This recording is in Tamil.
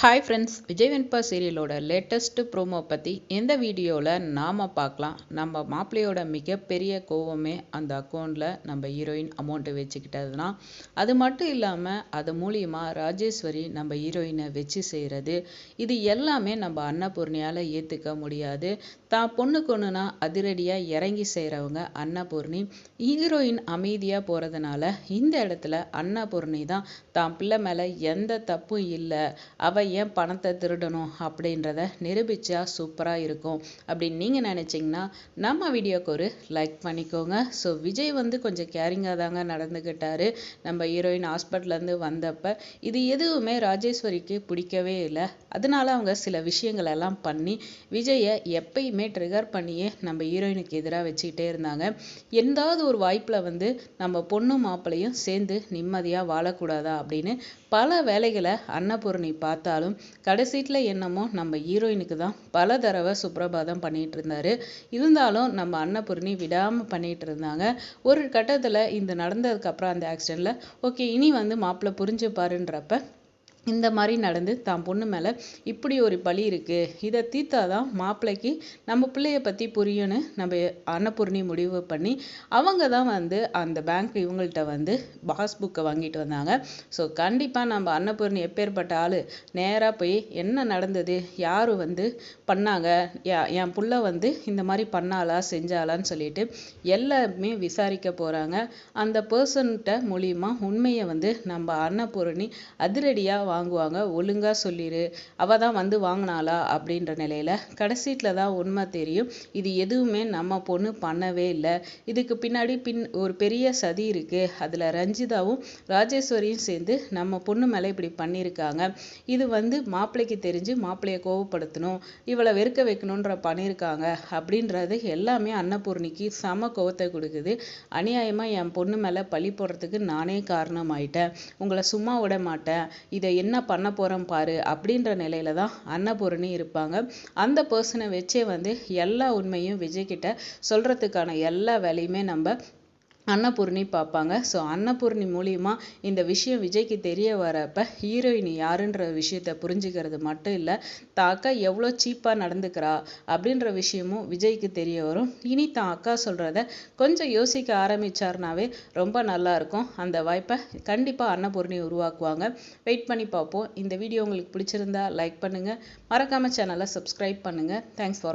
ஹாய் ஃப்ரெண்ட்ஸ் விஜய் வெண்பா சீரியலோட லேட்டஸ்ட்டு ப்ரோமோ பற்றி எந்த வீடியோவில் நாம் பார்க்கலாம். நம்ம மாப்பிள்ளையோட மிகப்பெரிய கோவமே அந்த அக்கௌண்ட்டில் நம்ம ஹீரோயின் அமௌண்ட்டை வச்சுக்கிட்டதுன்னா அது மட்டும் இல்லாமல் அது மூலியமாக ராஜேஸ்வரி நம்ம ஹீரோயினை வச்சு செய்கிறது இது எல்லாமே நம்ம அன்னபூர்ணியால் ஏற்றுக்க முடியாது. தான் பொண்ணுக்கு ஒன்றுனா அதிரடியாக இறங்கி செய்கிறவங்க அன்னபூர்ணி. ஹீரோயின் அமைதியாக போகிறதுனால இந்த இடத்துல அன்னபூர்ணி தான் தான் பிள்ளை மேலே எந்த தப்பும் இல்லை. அவ ஏன் பணத்தை திருடணும் அப்படின்றத நிரூபித்தா சூப்பராக இருக்கும். அப்படின்னு நீங்கள் நினச்சிங்கன்னா நம்ம வீடியோக்கு ஒரு லைக் பண்ணிக்கோங்க. ஸோ விஜய் வந்து கொஞ்சம் கேரிங்காக தாங்க நடந்துக்கிட்டாரு நம்ம ஹீரோயின் ஹாஸ்பிட்டல்லேருந்து வந்தப்போ இது எதுவுமே ராஜேஸ்வரிக்கு பிடிக்கவே இல்லை. அதனால அவங்க சில விஷயங்கள் எல்லாம் பண்ணி விஜயை எப்பயுமே ட்ரிகர் பண்ணியே நம்ம ஹீரோயினுக்கு எதிராக வச்சுக்கிட்டே இருந்தாங்க. எந்தாவது ஒரு வாய்ப்பில் வந்து நம்ம பொண்ணும் மாப்பிள்ளையும் சேர்ந்து நிம்மதியாக வாழக்கூடாதா அப்படின்னு பல வேலைகளை அன்னபூர்ணி பார்த்தாலும் கடைசீட்டில் என்னமோ நம்ம ஹீரோயினுக்கு தான் பல தடவை சுப்ரபாதம் பண்ணிகிட்டு இருந்தார். இருந்தாலும் நம்ம அன்னபூர்ணி விடாமல் பண்ணிகிட்டு இருந்தாங்க. ஒரு கட்டத்தில் இந்த நடந்ததுக்கப்புறம் அந்த ஆக்சிடெண்ட்டில் ஓகே இனி வந்து மாப்பிள்ளை புரிஞ்சுப்பாருன்றப்ப இந்த மாதிரி நடந்து தான் பொண்ணு மேலே இப்படி ஒரு பழி இருக்குது இதை தீர்த்தாதான் மாப்பிள்ளைக்கு நம்ம பிள்ளைய பற்றி புரியும்னு நம்ம அன்னபூர்ணி முடிவு பண்ணி அவங்க தான் வந்து அந்த பேங்க் இவங்கள்ட்ட வந்து பாஸ் புக்கை வாங்கிட்டு வந்தாங்க. ஸோ கண்டிப்பாக நம்ம அன்னபூர்ணி எப்பேற்பட்ட ஆள்? நேராக போய் என்ன நடந்தது? யார் வந்து பண்ணாங்க? என் புள்ள வந்து இந்த மாதிரி பண்ணாளா? செஞ்சாலான்னு சொல்லிட்டு எல்லாமே விசாரிக்க போகிறாங்க அந்த பர்சன்கிட்ட மூலியமாக உண்மையை வந்து நம்ம அன்னபூர்ணி அதிரடியாக வாங்குவாங்க. ஒழுங்காக சொல்லிடு அவ தான் வந்து வாங்கினாளா? அப்படின்ற நிலையில கடைசீட்டில் தான் உண்மை தெரியும். இது எதுவுமே நம்ம பொண்ணு பண்ணவே இல்லை. இதுக்கு பின்னாடி பின் ஒரு பெரிய சதி இருக்குது அதில் ரஞ்சிதாவும் ராஜேஸ்வரியும் சேர்ந்து நம்ம பொண்ணு மேலே இப்படி பண்ணியிருக்காங்க. இது வந்து மாப்பிள்ளைக்கு தெரிஞ்சு மாப்பிள்ளையை கோவப்படுத்தணும் இவளை வெறுக்க வைக்கணுன்ற பண்ணியிருக்காங்க அப்படின்றது எல்லாமே அன்னபூர்ணிக்கு சம கோவத்தை கொடுக்குது. அநியாயமாக என் பொண்ணு மேலே பழி போடுறதுக்கு நானே காரணமாயிட்டேன். உங்களை சும்மா விட மாட்டேன். இதை என்ன பண்ண போகிறோம் பாரு அப்படின்ற நிலையில தான் அன்னபூரணி இருப்பாங்க. அந்த பர்சனை வச்சே வந்து எல்லா உண்மையும் விஜய் கிட்ட சொல்றதுக்கான எல்லா வேலையுமே நம்ம அன்னபூர்ணி பார்ப்பாங்க. ஸோ அன்னபூர்ணி மூலியமா இந்த விஷயம் விஜய்க்கு தெரிய வரப்ப ஹீரோயின் யாருன்ற விஷயத்த புரிஞ்சுக்கிறது மட்டும் இல்லை தாக்கா எவ்வளோ சீப்பாக நடந்துக்கிறா அப்படின்ற விஷயமும் விஜய்க்கு தெரிய வரும். இனி தான் அக்கா சொல்கிறத கொஞ்சம் யோசிக்க ஆரம்பித்தார்னாவே ரொம்ப நல்லா இருக்கும். அந்த வாய்ப்பை கண்டிப்பாக அன்னபூர்ணி உருவாக்குவாங்க. வெயிட் பண்ணி பார்ப்போம். இந்த வீடியோ உங்களுக்கு பிடிச்சிருந்தா லைக் பண்ணுங்கள் மறக்காமல் சேனலை சப்ஸ்கிரைப் பண்ணுங்கள் தேங்க்ஸ் ஃபார்